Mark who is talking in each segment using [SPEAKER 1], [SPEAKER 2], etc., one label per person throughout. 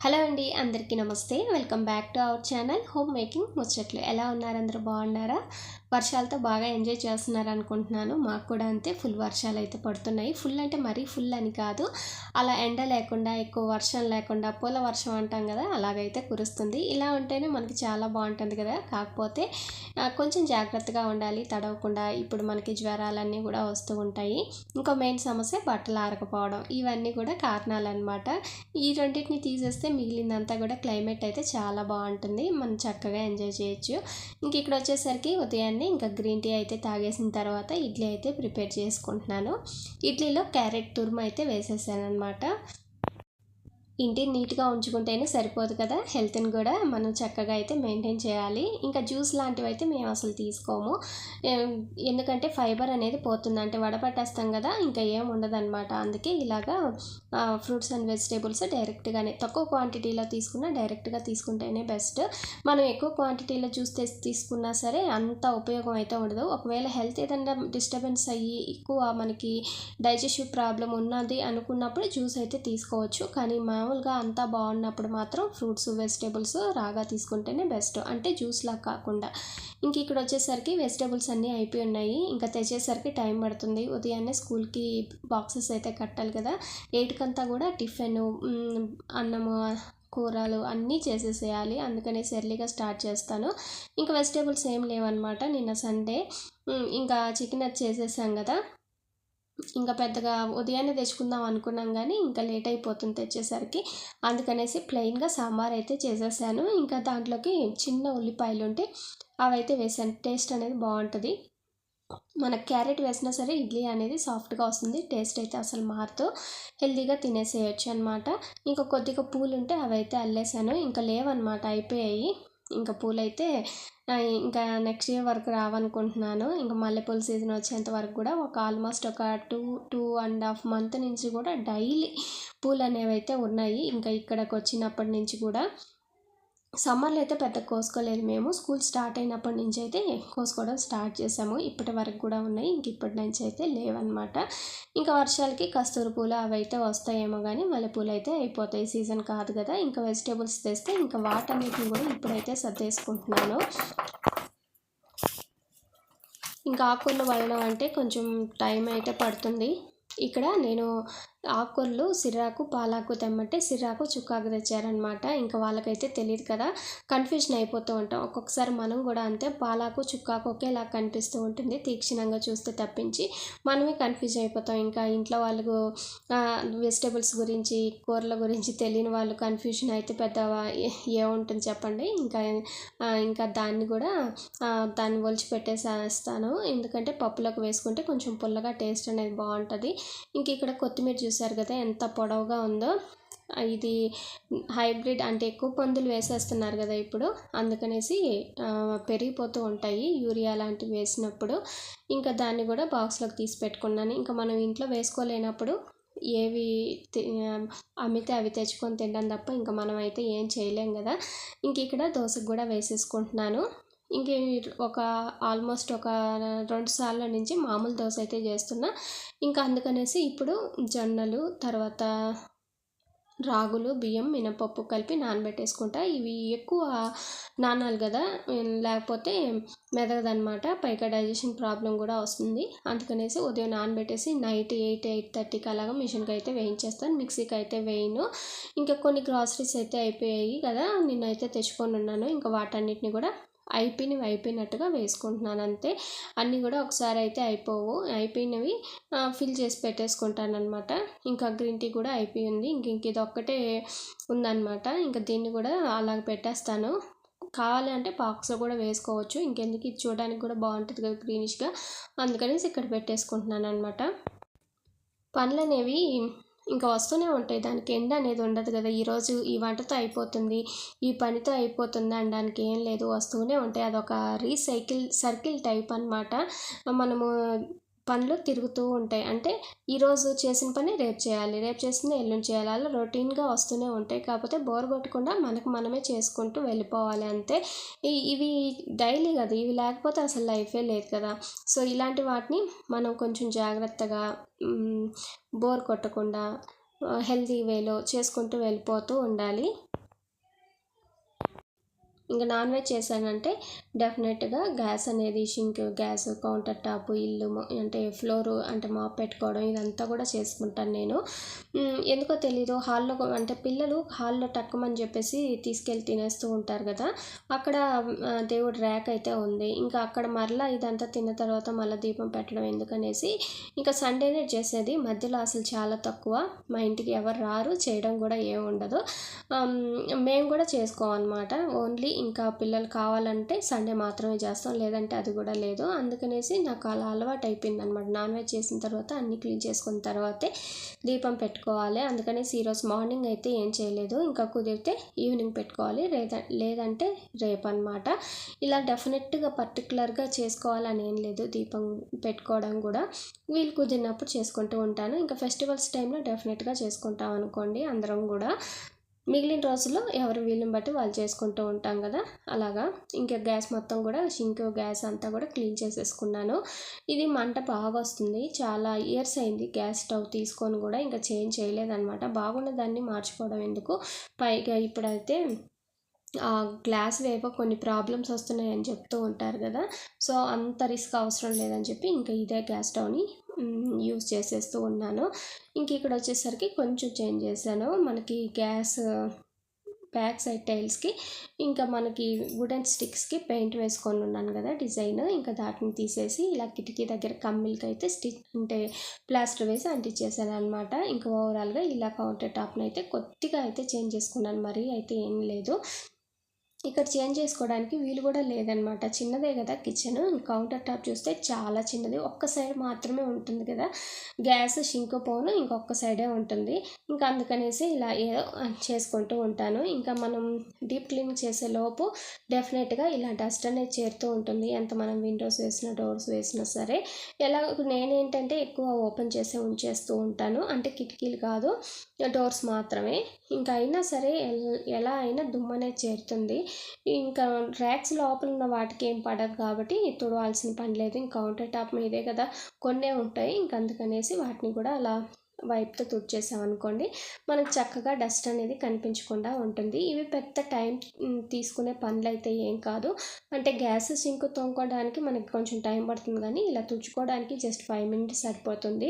[SPEAKER 1] Hello అండి అందరికీ నమస్తే. Welcome back to our channel home making ముచ్చట్లు. ఎలా ఉన్నారు? అందరూ బాగున్నారా? వర్షాలతో బాగా ఎంజాయ్ చేస్తున్నారు అనుకుంటున్నాను మాకు కూడా అంతే ఫుల్ వర్షాలు అయితే పడుతున్నాయి. ఫుల్ అంటే మరీ ఫుల్ అని కాదు. అలా ఎండ లేకుండా ఎక్కువ వర్షం లేకుండా పూల వర్షం అంటాం కదా అలాగైతే కురుస్తుంది. ఇలా ఉంటేనే మనకి చాలా బాగుంటుంది కదా. కాకపోతే కొంచెం జాగ్రత్తగా ఉండాలి తడవకుండా. ఇప్పుడు మనకి జ్వరాలన్నీ కూడా వస్తూ ఉంటాయి. ఇంకో మెయిన్ సమస్య బట్టలు ఆరకపోవడం. ఇవన్నీ కూడా కారణాలు అనమాట ఈ రెండింటిని తీసేస్తే మిగిలిందంతా కూడా క్లైమేట్ అయితే చాలా బాగుంటుంది. మనం చక్కగా ఎంజాయ్ చేయొచ్చు. ఇంక ఇక్కడ వచ్చేసరికి ఉదయాన్నే ఇంకా గ్రీన్ టీ అయితే తాగేసిన తర్వాత ఇడ్లీ అయితే ప్రిపేర్ చేసుకుంటున్నాను. ఇడ్లీలో క్యారెట్ తురుము అయితే వేసేసాను అనమాట ఇంటిని నీట్గా ఉంచుకుంటేనే సరిపోదు కదా. హెల్త్ని కూడా మనం చక్కగా అయితే మెయింటైన్ చేయాలి. ఇంకా జ్యూస్ లాంటివి అయితే మేము అసలు తీసుకోము. ఎందుకంటే ఫైబర్ అనేది పోతుంది. అంటే వడపట్టేస్తాం కదా ఇంకా ఏం ఉండదు అనమాట అందుకే ఇలాగా ఫ్రూట్స్ అండ్ వెజిటేబుల్స్ డైరెక్ట్గానే తక్కువ క్వాంటిటీలో తీసుకున్నా డైరెక్ట్గా తీసుకుంటేనే బెస్ట్. మనం ఎక్కువ క్వాంటిటీలో జ్యూస్ తీసుకున్నా సరే అంత ఉపయోగం అయితే ఉండదు. ఒకవేళ హెల్త్ ఏదైనా డిస్టర్బెన్స్ అయ్యి ఎక్కువ మనకి డైజెషన్ ప్రాబ్లం ఉన్నది అనుకున్నప్పుడు జ్యూస్ అయితే తీసుకోవచ్చు. కానీ మా మామూలుగా అంతా బాగున్నప్పుడు మాత్రం ఫ్రూట్స్ వెజిటేబుల్స్ రాగా తీసుకుంటేనే బెస్ట్. అంటే జ్యూస్లా కాకుండా. ఇంక ఇక్కడ వచ్చేసరికి వెజిటేబుల్స్ అన్నీ అయిపోయి ఉన్నాయి. ఇంకా తెచ్చేసరికి టైం పడుతుంది. ఉదయాన్నే స్కూల్కి బాక్సెస్ అయితే కట్టాలి కదా. ఎయిట్కంతా కూడా టిఫిన్ అన్నము కూరలు అన్నీ చేసేసేయాలి. అందుకనే ఎర్లీగా స్టార్ట్ చేస్తాను. ఇంకా వెజిటేబుల్స్ ఏం లేవన్నమాట. నిన్న సండే. ఇంకా చికెన్ అది చేసేసాం కదా. ఇంకా పెద్దగా ఉదయాన్నే తెచ్చుకుందాం అనుకున్నాం కానీ ఇంకా లేట్ అయిపోతుంది తెచ్చేసరికి. అందుకనేసి ప్లెయిన్గా సాంబార్ అయితే చేసేసాను. ఇంకా దాంట్లోకి చిన్న ఉల్లిపాయలు ఉంటే అవైతే వేసాను. టేస్ట్ అనేది బాగుంటుంది. మన క్యారెట్ వేసినా సరే ఇడ్లీ అనేది సాఫ్ట్గా వస్తుంది. టేస్ట్ అయితే అసలు మారుతూ హెల్తీగా తినేసేయచ్చు అనమాట ఇంకా కొద్దిగా పూలు ఉంటే అవైతే అల్లేసాను. ఇంకా లేవన్నమాట అయిపోయాయి. ఇంకా పూలైతే ఇంకా నెక్స్ట్ ఇయర్ వరకు రావనుకుంటున్నాను. ఇంకా మల్లెపూల సీజన్ వచ్చేంత వరకు కూడా ఒక ఆల్మోస్ట్ ఒక two two and half month నుంచి కూడా డైలీ పూలు అనేవి అయితే ఉన్నాయి. ఇంకా ఇక్కడికి వచ్చినప్పటి నుంచి కూడా సమ్మర్లో అయితే పెద్ద కోసుకోలేదు మేము. స్కూల్ స్టార్ట్ అయినప్పటి నుంచి అయితే కోసుకోవడం స్టార్ట్ చేసాము. ఇప్పటి వరకు కూడా ఉన్నాయి. ఇంక ఇప్పటి నుంచి అయితే లేవన్నమాట. ఇంకా వర్షాలకి కస్తూరి పూలు అవి అయితే వస్తాయేమో కానీ మల్లెపూలు అయితే అయిపోతాయి. సీజన్ కాదు కదా. ఇంకా వెజిటేబుల్స్ తెస్తే ఇంకా వాటన్నిటిని కూడా ఇప్పుడైతే సర్దేసుకుంటున్నాను. ఇంకా ఆకుకూరలు వలన అంటే కొంచెం టైం అయితే పడుతుంది. ఇక్కడ నేను ఆకుకూరలు సిర్రాకు పాలాకు తెమ్మంటే సిర్రాకు చుక్కాకు తెచ్చారనమాట ఇంకా వాళ్ళకైతే తెలియదు కదా. కన్ఫ్యూజన్ అయిపోతూ ఉంటాం. ఒక్కొక్కసారి మనం కూడా అంతే పాలాకు చుక్కాకు ఒకేలా కనిపిస్తూ ఉంటుంది. తీక్షణంగా చూస్తే తప్పించి మనమే కన్ఫ్యూజ్ అయిపోతాం. ఇంకా ఇంట్లో వాళ్ళకు వెజిటేబుల్స్ గురించి కూరల గురించి తెలియని వాళ్ళు కన్ఫ్యూజన్ అయితే పెద్ద ఏముంటుంది చెప్పండి. ఇంకా ఇంకా దాన్ని కూడా దాన్ని ఒలిచి పెట్టేసేస్తాను ఎందుకంటే పప్పులోకి వేసుకుంటే కొంచెం పుల్లగా టేస్ట్ అనేది బాగుంటుంది. ఇంక ఇక్కడ కొత్తిమీర చూసారు కదా ఎంత పొడవుగా ఉందో. ఇది హైబ్రిడ్ అంటే ఎక్కువ పందులు వేసేస్తున్నారు కదా ఇప్పుడు. అందుకనేసి పెరిగిపోతూ ఉంటాయి యూరియా లాంటివి వేసినప్పుడు. ఇంకా దాన్ని కూడా బాక్స్లోకి తీసి పెట్టుకున్నాను. ఇంకా మనం ఇంట్లో వేసుకోలేనప్పుడు ఏవి తి- అమ్మితే అవి తెచ్చుకొని తినడం తప్ప ఇంకా మనం అయితే ఏం చేయలేం కదా. ఇంక ఇక్కడ దోశకు కూడా వేసేసుకుంటున్నాను. ఇంక ఒక ఆల్మోస్ట్ ఒక రెండు సార్ల నుంచి మామూలు దోశ అయితే చేస్తున్నా. ఇంకా అందుకనేసి ఇప్పుడు జొన్నలు తర్వాత రాగులు బియ్యం మినపప్పు కలిపి నానబెట్టేసుకుంటా. ఇవి ఎక్కువ నానాలి కదా లేకపోతే మెదగదనమాట. పైగా డైజెషన్ ప్రాబ్లం కూడా వస్తుంది. అందుకనేసి ఉదయం నానబెట్టేసి నైట్ ఎయిట్ ఎయిట్ థర్టీకి అలాగా మిషన్కి అయితే వేయించేస్తాను. మిక్సీకి అయితే వేయను. ఇంకా కొన్ని గ్రాసరీస్ అయితే అయిపోయాయి కదా నిన్నైతే తెచ్చుకొని ఉన్నాను. ఇంకా వాటన్నిటిని కూడా అయిపోయినవి అయిపోయినట్టుగా వేసుకుంటున్నాను అంతే. అన్నీ కూడా ఒకసారి అయితే అయిపోవు. అయిపోయినవి ఫిల్ చేసి పెట్టేసుకుంటాను అనమాట ఇంకా గ్రీన్ టీ కూడా అయిపోయింది. ఇంక ఇంక ఇది ఒక్కటే ఉందన్నమాట. ఇంకా దీన్ని కూడా అలాగ పెట్టేస్తాను. కావాలి అంటే బాక్స్లో కూడా వేసుకోవచ్చు. ఇంకెందుకు? ఇది చూడడానికి కూడా బాగుంటుంది కదా గ్రీనిష్గా అందుకనేసి ఇక్కడ పెట్టేసుకుంటున్నాను అనమాట పండ్లు అనేవి ఇంకా వస్తూనే ఉంటాయి. దానికి ఎండ్ అనేది ఉండదు కదా. ఈరోజు ఈ వంటతో అయిపోతుంది. ఈ పనితో అయిపోతుంది అనడానికి ఏం లేదు. వస్తూనే ఉంటాయి. అదొక రీసైకిల్ సర్కిల్ టైప్ అన్నమాట. మనము పనులు తిరుగుతూ ఉంటాయి. అంటే ఈరోజు చేసిన పని రేపు చేయాలి. రేపు చేసింది ఎల్లుండి చేయాలి. అలా రొటీన్గా వస్తూనే ఉంటాయి. కాకపోతే బోర్ కొట్టకుండా మనకు మనమే చేసుకుంటూ వెళ్ళిపోవాలి అంతే. ఇవి డైలీ కదా. ఇవి లేకపోతే అసలు లైఫే లేదు కదా. సో ఇలాంటి వాటిని మనం కొంచెం జాగ్రత్తగా బోర్ కొట్టకుండా హెల్తీ వేలో చేసుకుంటూ వెళ్ళిపోతూ ఉండాలి. ఇంకా నాన్ వెజ్ చేశానంటే డెఫినెట్గా గ్యాస్ అనేది షింక్ గ్యాస్ కౌంటర్ టాప్ ఇల్లు అంటే ఫ్లోరు అంటే మాప్ పెట్టుకోవడం ఇదంతా కూడా చేసుకుంటాను నేను. ఎందుకో తెలీదు హాల్లో అంటే పిల్లలు హాల్లో టక్కమని చెప్పేసి తీసుకెళ్ళి తినేస్తూ ఉంటారు కదా అక్కడ దేవుడు ర్యాక్ అయితే ఉంది. ఇంకా అక్కడ మరలా ఇదంతా తిన్న తర్వాత మళ్ళీ దీపం పెట్టడం ఎందుకనేసి ఇంకా సండేనే చేసేది. మధ్యలో అసలు చాలా తక్కువ. మా ఇంటికి ఎవరు రారు చేయడం కూడా ఏముండదు ఉండదు. మేము కూడా చేసుకోమన్నమాట ఓన్లీ ఇంకా పిల్లలు కావాలంటే సండే మాత్రమే చేస్తాం లేదంటే అది కూడా లేదు. అందుకనేసి నాకు అలా అలవాటు అయిపోయింది అనమాట నాన్ వెజ్ చేసిన తర్వాత అన్ని క్లీన్ చేసుకున్న తర్వాతే దీపం పెట్టుకోవాలి. అందుకనేసి ఈరోజు మార్నింగ్ అయితే ఏం చేయలేదు. ఇంకా కుదిరితే ఈవినింగ్ పెట్టుకోవాలి. లేదా లేదంటే రేపు అనమాట ఇలా డెఫినెట్గా పర్టికులర్గా చేసుకోవాలని ఏం లేదు. దీపం పెట్టుకోవడం కూడా వీలు కుదిరినప్పుడు చేసుకుంటూ ఉంటాను. ఇంకా ఫెస్టివల్స్ టైంలో డెఫినెట్గా చేసుకుంటాం అనుకోండి అందరం కూడా. మిగిలిన రోజుల్లో ఎవరి వీలుని బట్టి వాళ్ళు చేసుకుంటూ ఉంటాం కదా. అలాగా. ఇంకా గ్యాస్ మొత్తం కూడా షింక్ గ్యాస్ అంతా కూడా క్లీన్ చేసేసుకున్నాను. ఇది మంట బాగా వస్తుంది. చాలా ఇయర్స్ అయింది గ్యాస్ స్టవ్ తీసుకొని కూడా ఇంకా చేంజ్ చేయలేదన్నమాట. బాగున్న దాన్ని మార్చుకోవడం ఎందుకు? పైగా ఇప్పుడైతే ఆ గ్లాస్ వేప కొన్ని ప్రాబ్లమ్స్ వస్తున్నాయని చెప్తూ ఉంటారు కదా. సో అంత రిస్క్ అవసరం లేదని చెప్పి ఇంకా ఇదే గ్యాస్ స్టవ్ని యూస్ చేసేస్తూ ఉన్నాను. ఇంక ఇక్కడ వచ్చేసరికి కొంచెం చేంజ్ చేశాను. మనకి గ్యాస్ బ్యాక్ సైడ్ టైల్స్కి ఇంకా మనకి వుడెన్ స్టిక్స్కి పెయింట్ వేసుకొని ఉన్నాను కదా డిజైన్. ఇంకా దాటిని తీసేసి ఇలా కిటికీ దగ్గర కమ్మిల్కి అయితే స్టిచ్ అంటే ప్లాస్టర్ వేసి అంటించేసాను అనమాట ఇంకా ఓవరాల్గా ఇలా కౌంటర్ టాప్ని అయితే కొద్దిగా అయితే చేంజ్ చేసుకున్నాను. మరి అయితే ఏం లేదు. ఇక్కడ చేంజ్ చేసుకోవడానికి వీలు కూడా లేదనమాట చిన్నదే కదా కిచెన్. కౌంటర్ టాప్ చూస్తే చాలా చిన్నది. ఒక్క సైడ్ మాత్రమే ఉంటుంది కదా. గ్యాస్ షింక్ పోను ఇంకొక సైడే ఉంటుంది. ఇంకా అందుకనేసి ఇలా ఏదో చేసుకుంటూ ఉంటాను. ఇంకా మనం డీప్ క్లీన్ చేసే లోపు డెఫినెట్గా ఇలా డస్ట్ అనేది చేరుతూ ఉంటుంది. ఎంత మనం విండోస్ వేసినా డోర్స్ వేసినా సరే. ఎలా నేనేంటంటే ఎక్కువ ఓపెన్ చేసే ఉంచేస్తూ ఉంటాను. అంటే కిటికీలు కాదు డోర్స్ మాత్రమే. ఇంకా అయినా సరే ఎలా అయినా దుమ్మనే చేరుతుంది. ఇంకా ర్యాక్స్ లోపల ఉన్న వాటికి ఏం పడదు కాబట్టి తుడవాల్సిన పని లేదు. ఇంకా కౌంటర్ టాప్ మీదే కదా కొన్నే ఉంటాయి. ఇంక అందుకనేసి వాటిని కూడా అలా వైప్తో తుడిచేసామనుకోండి మనకు చక్కగా డస్ట్ అనేది కనిపించకుండా ఉంటుంది. ఇవి పెద్ద టైం తీసుకునే పనులు అయితే ఏం కాదు. అంటే గ్యాస్ సింక్ తోముకోవడానికి మనకి కొంచెం టైం పడుతుంది కానీ ఇలా తుడుచుకోవడానికి జస్ట్ ఫైవ్ మినిట్స్ సరిపోతుంది.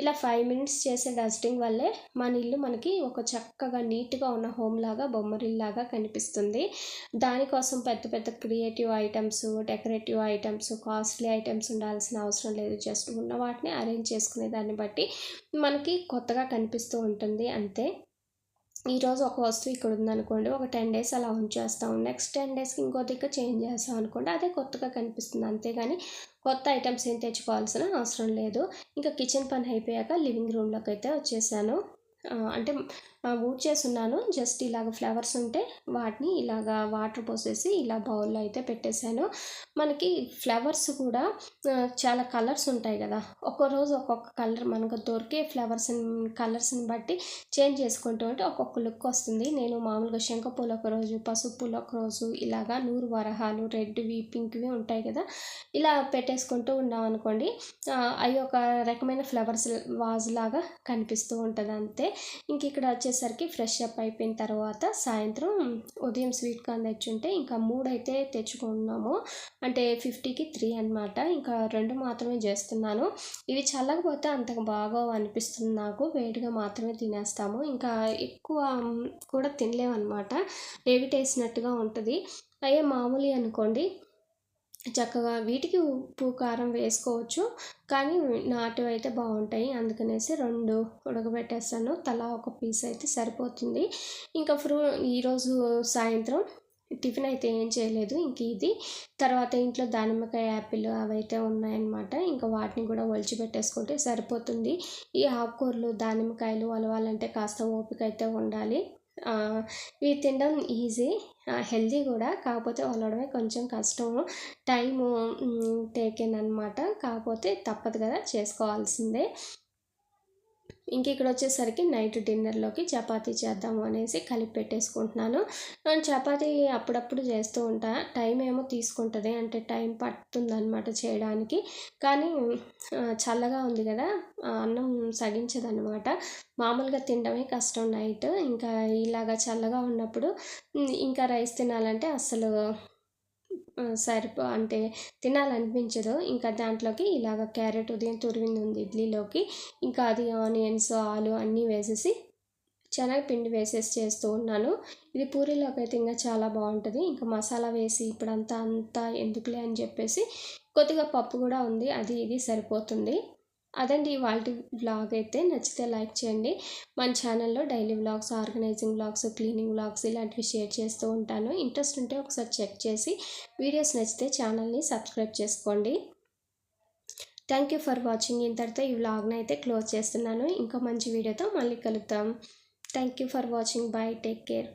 [SPEAKER 1] ఇలా ఫైవ్ మినిట్స్ చేసే డస్టింగ్ వల్లే మన ఇల్లు మనకి ఒక చక్కగా నీట్గా ఉన్న హోమ్ లాగా బొమ్మరిల్లాగా కనిపిస్తుంది. దానికోసం పెద్ద పెద్ద creative items decorative items costly items ఉండాల్సిన అవసరం లేదు. జస్ట్ ఉన్న వాటిని అరేంజ్ చేసుకునే దాన్ని బట్టి మనకి మనకి కొత్తగా కనిపిస్తూ ఉంటుంది అంతే. ఈరోజు ఒక వస్తువు ఇక్కడ ఉందనుకోండి ఒక టెన్ డేస్ అలా ఉంచేస్తాం నెక్స్ట్ టెన్ డేస్కి ఇంకో దిక్కు చేంజ్ చేస్తాం అనుకోండి అదే కొత్తగా కనిపిస్తుంది అంతేగాని కొత్త ఐటమ్స్ ఏం తెచ్చుకోవాల్సిన అవసరం లేదు. ఇంకా కిచెన్ పని అయిపోయాక లివింగ్ రూమ్లోకి అయితే వచ్చేసాను. అంటే ఊడ్చేసున్నాను జస్ట్ ఇలాగ ఫ్లవర్స్ ఉంటే వాటిని ఇలాగ వాటర్ పోసేసి ఇలా బౌల్లో అయితే పెట్టేశాను. మనకి ఫ్లవర్స్ కూడా చాలా కలర్స్ ఉంటాయి కదా. ఒక్కో రోజు ఒక్కొక్క కలర్ మనకు దొరికే ఫ్లవర్స్ కలర్స్ని బట్టి చేంజ్ చేసుకుంటూ ఉంటే ఒక్కొక్క లుక్ వస్తుంది. నేను మామూలుగా శంఖపూలు ఒక రోజు పసుపు ఒక రోజు ఇలాగా నూరు వరహాలు రెడ్వి పింక్వి ఉంటాయి కదా. ఇలా పెట్టేసుకుంటూ ఉన్నాం అనుకోండి అవి ఒక రకమైన ఫ్లవర్స్ వాజ్ లాగా కనిపిస్తూ ఉంటుంది అంతే ఇంక ఇక్కడ వచ్చేసరికి ఫ్రెష్ అప్ అయిపోయిన తర్వాత సాయంత్రం ఉదయం స్వీట్ కార్న్ తెచ్చుంటే ఇంకా మూడు అయితే తెచ్చుకున్నాము. అంటే ఫిఫ్టీకి త్రీ అనమాట ఇంకా రెండు మాత్రమే చేస్తున్నాను. ఇవి చల్లకపోతే అంతకు బాగా అనిపిస్తుంది నాకు. వేడిగా మాత్రమే తినేస్తాము. ఇంకా ఎక్కువ కూడా తినలేమన్నమాట. టేసినట్టుగా ఉంటుంది. అయ్యే మామూలు అనుకోండి. చక్కగా వీటికి ఉప్పు కారం వేసుకోవచ్చు. కానీ నాటు అయితే బాగుంటాయి. అందుకనేసి రెండు ఉడకబెట్టేస్తాను. తలా ఒక పీస్ అయితే సరిపోతుంది. ఇంకా ఫ్రూ ఈరోజు సాయంత్రం టిఫిన్ అయితే ఏం చేయలేదు. ఇంక ఇది. తర్వాత ఇంట్లో దానిమ్మకాయ యాపిల్ అవైతే ఉన్నాయన్నమాట. ఇంకా వాటిని కూడా ఒలిచి పెట్టేసుకుంటే సరిపోతుంది. ఈ ఆకుకూరలు దానిమ్మకాయలు అలవాలంటే కాస్త ఓపిక అయితే ఉండాలి ఇవి తినడం ఈజీ. హెల్దీ కూడా. కాకపోతే వలడమే కొంచెం కష్టము. టైము టేకెన్ అనమాట కాకపోతే తప్పదు కదా చేసుకోవాల్సిందే. ఇంక ఇక్కడ వచ్చేసరికి నైట్ డిన్నర్లోకి చపాతీ చేద్దాము అనేసి కలిపి పెట్టేసుకుంటున్నాను నేను చపాతీ అప్పుడప్పుడు చేస్తూ ఉంటా. టైం ఏమో తీసుకుంటుంది. అంటే టైం పడుతుందనమాట చేయడానికి. కానీ చల్లగా ఉంది కదా. అన్నం సగించదనమాట మామూలుగా తినడమే కష్టం నైట్. ఇంకా ఇలాగా చల్లగా ఉన్నప్పుడు ఇంకా రైస్ తినాలంటే అస్సలు సరిపో అంటే తినాలనిపించదు. ఇంకా దాంట్లోకి ఇలాగ క్యారెట్ ఉదయం తురిమింది ఉంది ఇడ్లీలోకి. ఇంకా అది ఆనియన్స్ ఆలు అన్నీ వేసేసి శనగపిండి వేసేసి చేస్తూ ఉన్నాను. ఇది పూరీలోకి అయితే ఇంకా చాలా బాగుంటుంది. ఇంకా మసాలా వేసి ఇప్పుడంతా అంతా ఎందుకులే అని చెప్పేసి కొద్దిగా పప్పు కూడా ఉంది. అది ఇది సరిపోతుంది. అదండి వాళ్ళ వ్లాగ్ అయితే. నచ్చితే లైక్ చేయండి. మన ఛానల్లో daily vlogs organizing vlogs cleaning vlogs ఇలాంటివి షేర్ చేస్తూ ఉంటాను. ఇంట్రెస్ట్ ఉంటే ఒకసారి చెక్ చేసి వీడియోస్ నచ్చితే ఛానల్ని సబ్స్క్రైబ్ చేసుకోండి. Thank you for watching. ఇంతటితో ఈ వ్లాగ్ని అయితే క్లోజ్ చేస్తున్నాను. ఇంకా మంచి వీడియోతో మళ్ళీ కలుద్దాం. Thank you for watching. Bye. Take care.